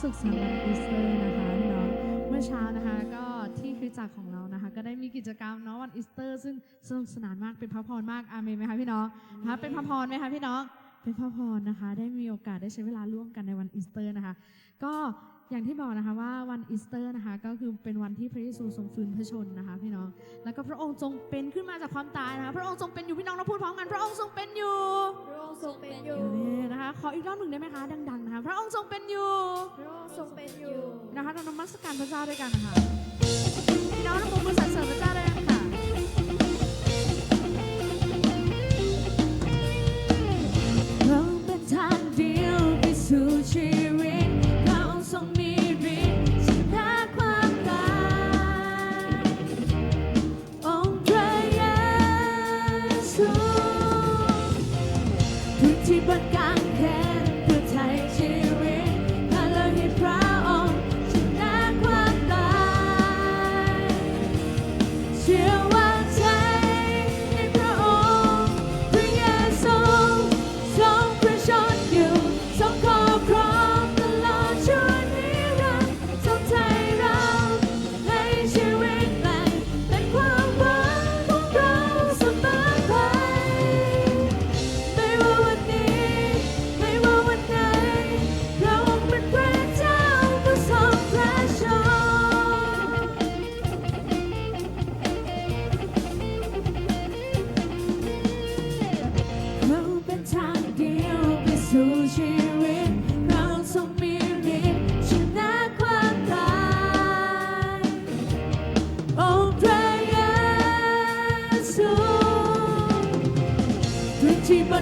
สุขสันต์วันอีสเตอร์นะคะพี่น้องเมื่อเช้านะคะก็ที่คริสตจักรของเรานะคะ ก็ได้มีกิจกรรมเนาะวันอีสเตอร์ซึ่งสนุกสนานมากเป็นพระพรมากอาเมนไหมคะพี่น้องนะคะเป็นพระพรไหมคะพี่น้องเป็นพระพรนะคะ ได้มีโอกาสได้ใช้เวลาร่วมกันในวันอีสเตอร์นะคะ ก็อย่างที่บอกนะคะว่าวันอีสเตอร์นะคะก็คือเป็นวันที่พระเยซูทรงฟื้นพระชนนะคะพี่น้องแล้วก็พระองค์ทรงเป็นขึ้นมาจากความตายนะคะพระองค์ทรงเป็นอยู่พี่น้องเราพูดพร้อมกันพระองค์ทรงเป็นอยู่พระองค์ทรงเป็นอยู่ ขออีกรอบหนึ่งได้ไหมคะ ดังๆนะคะพระองค์ทรงเป็นอยู่พระองค์ทรงเป็นอยู่นะคะเรานมัสการพระเจ้าด้วยกันนะคะพี่น้องเราปรบมือสรรเสริญพระเจ้าด้วยกันค่ะเราเป็นทางเดียวไปสู่ชีวิตเราทรงมีฤทธิ์ชนะความตายองค์พระเยซูพื้นที่บนกา พื้นที่บ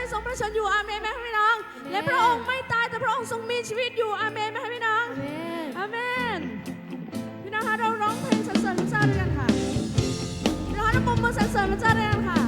องค์ทรงเป็นพระเจ้าที่ทรงพระชนอยู่อาเมนไหมคะพี่น้อง และพระองค์ไม่ตายแต่พระองค์ทรงมีชีวิตอยู่อาเมนไหมคะพี่น้องอาเมนพี่น้องคะเราร้องเพลงสรรเสริญพระเจ้าด้วยกันค่ะพี่น้องคะเราปมมือสรรเสริญพระเจ้าด้วยกันค่ะ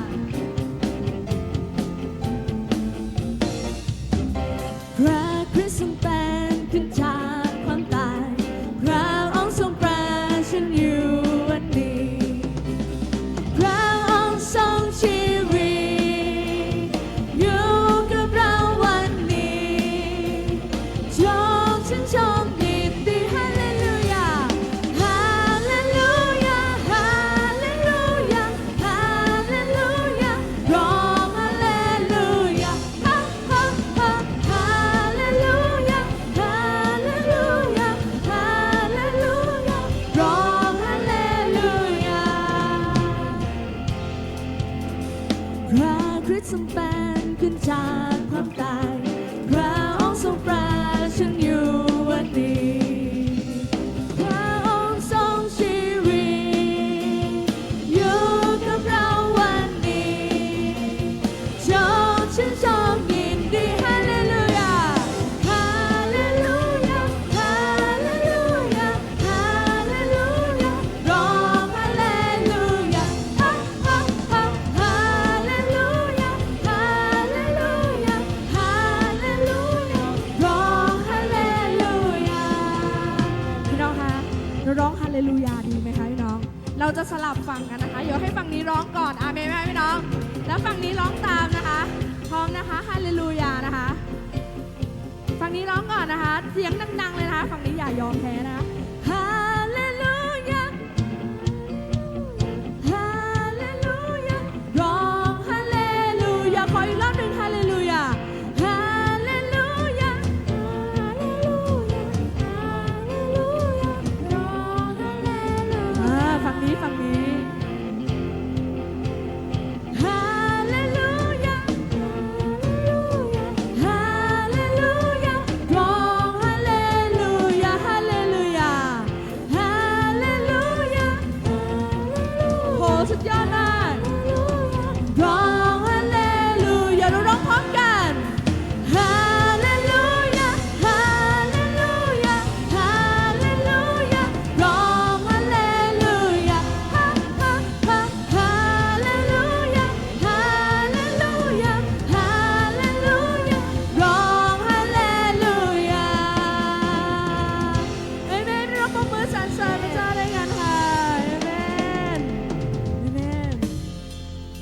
สัมพันขึ้นจากความตาย เราจะสลับฟังกันนะคะ เดี๋ยวให้ฝั่งนี้ร้องก่อนอาเมนไหมพี่น้อง แล้วฝั่งนี้ร้องตามนะคะ พร้อมนะคะฮาเลลูยานะคะ ฝั่งนี้ร้องก่อนนะคะ เสียงดังๆเลยนะคะ ฝั่งนี้อย่ายอมแพ้นะ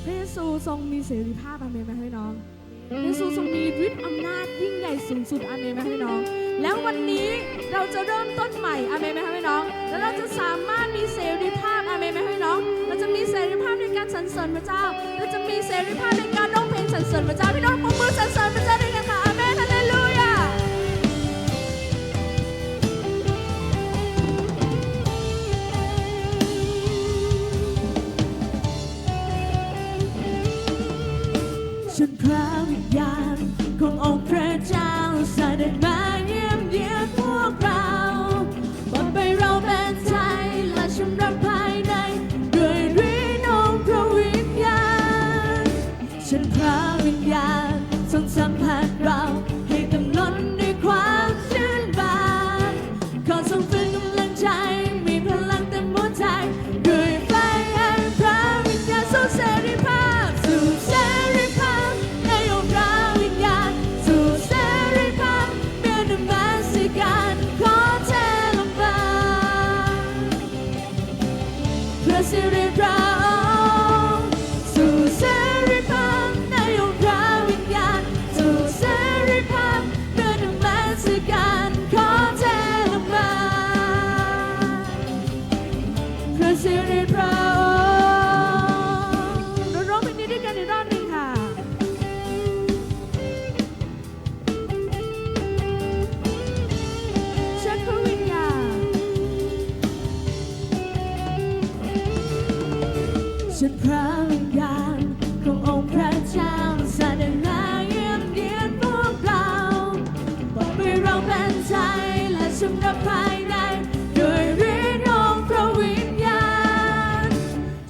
พระเยซูทรงมีเสรีภาพอาเมนไหมให้น้องพระเยซูทรงมีฤทธิ์อำนาจยิ่งใหญ่สูงสุดอาเมนไหมให้น้อง แล้ววันนี้เราจะเริ่มต้นใหม่อาเมนไหมให้น้อง แล้วเราจะสามารถมีเสรีภาพอาเมนไหมให้น้อง เราจะมีเสรีภาพในการสรรเสริญพระเจ้า เราจะมีเสรีภาพในการร้องเพลงสรรเสริญพระเจ้าพี่น้องปรบมือสรรเสริญพระเจ้าได้ ฉันพระวิญญาณขององค์พระเจ้าเสด็จมา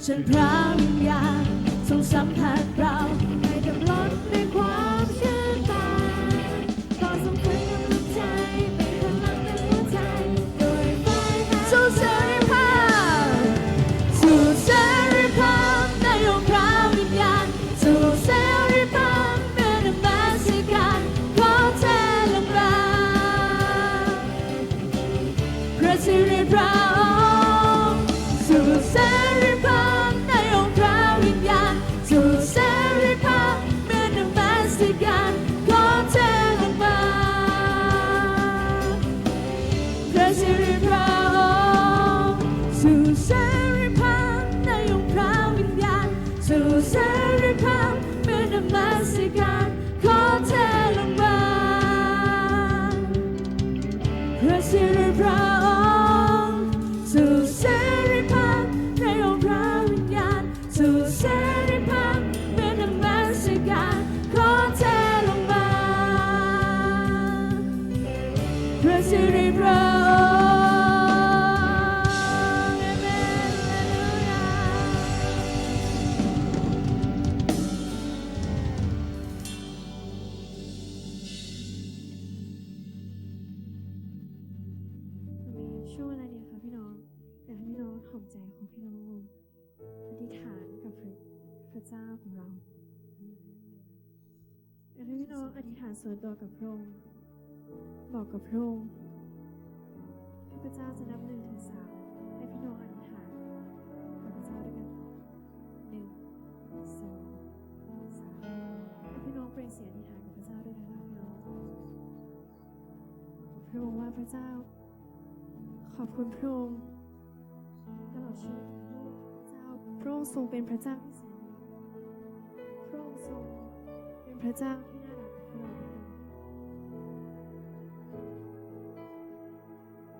ฉันพร้อมอยากทรงสัมผัสเรา จ้าของเราอยากให้พี่น้องอธิษฐานส่วนตัวกับพระองค์บอกกับพระองค์ข้าพเจ้าจะนับหนึ่งถึงสามให้พี่น้องอธิษฐานข้าพเจ้าด้วยกันหนึ่งสองสามให้พี่น้องเปล่งเสียงอธิษฐานกับพระเจ้าด้วยกันนะพี่น้องพระองค์ว่าพระเจ้า ขอบคุณพระองค์ตลอดชีวิตพระเจ้าพระองค์ทรงเป็นพระเจ้าที่ พระเจ้าที่น่ารักกับพวกเราทุกคน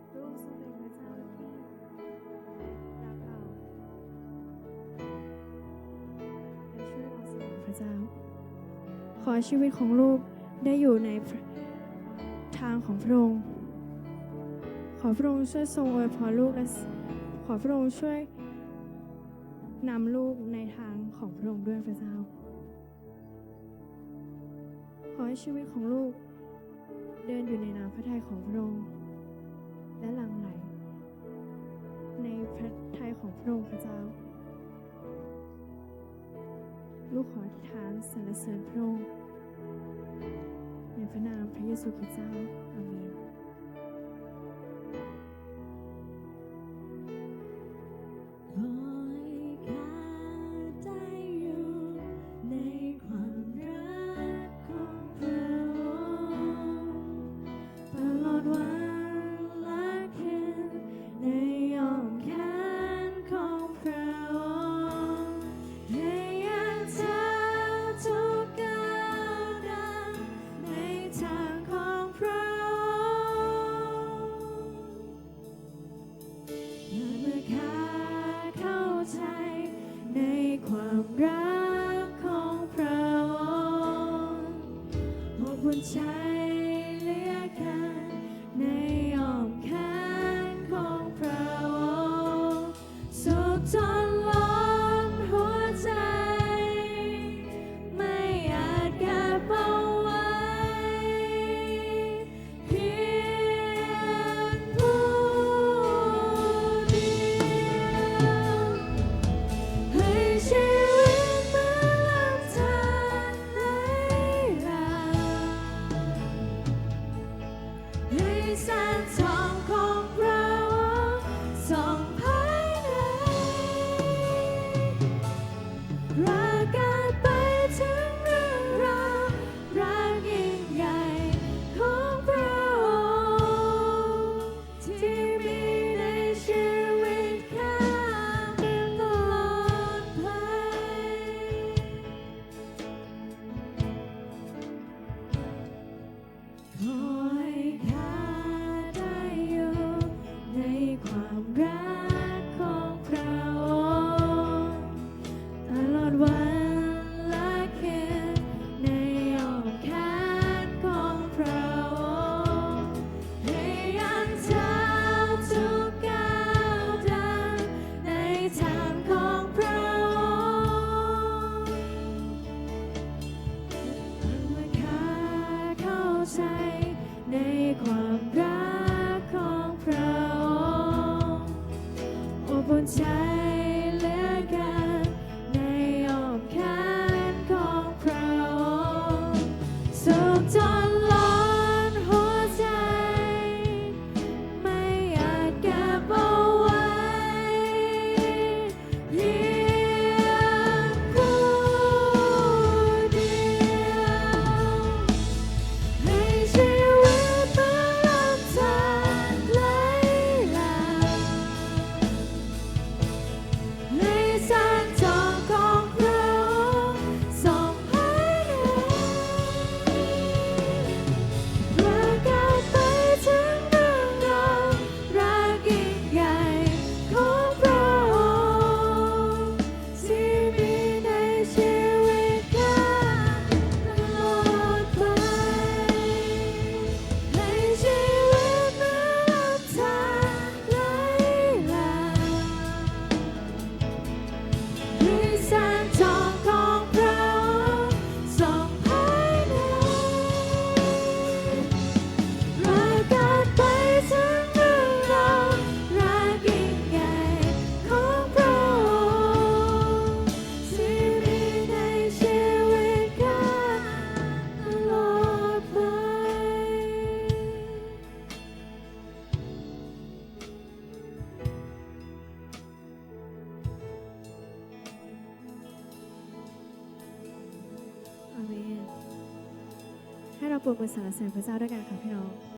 พระองค์ทรงเป็นพระเจ้าที่รักเราและช่วยเราเสมอพระเจ้า ขอชีวิตของลูกได้อยู่ในทางของพระองค์ ขอพระองค์ช่วยทรงอวยพรลูกและขอพระองค์ช่วยนำลูกในทางของพระองค์ด้วยพระเจ้า อให้ชีวิตของลูก เดินอยู่ในน้ำพระทัยของพระองค์และหลั่งไหล ในพระทัยของพระองค์พระเจ้า ลูกขออธิษฐานสรรเสริญพระองค์ในพระนามพระเยซูคริสต์เจ้า ปรบมือสรรเสด็จพระเจ้าด้วยกันค่ะพี่น้อง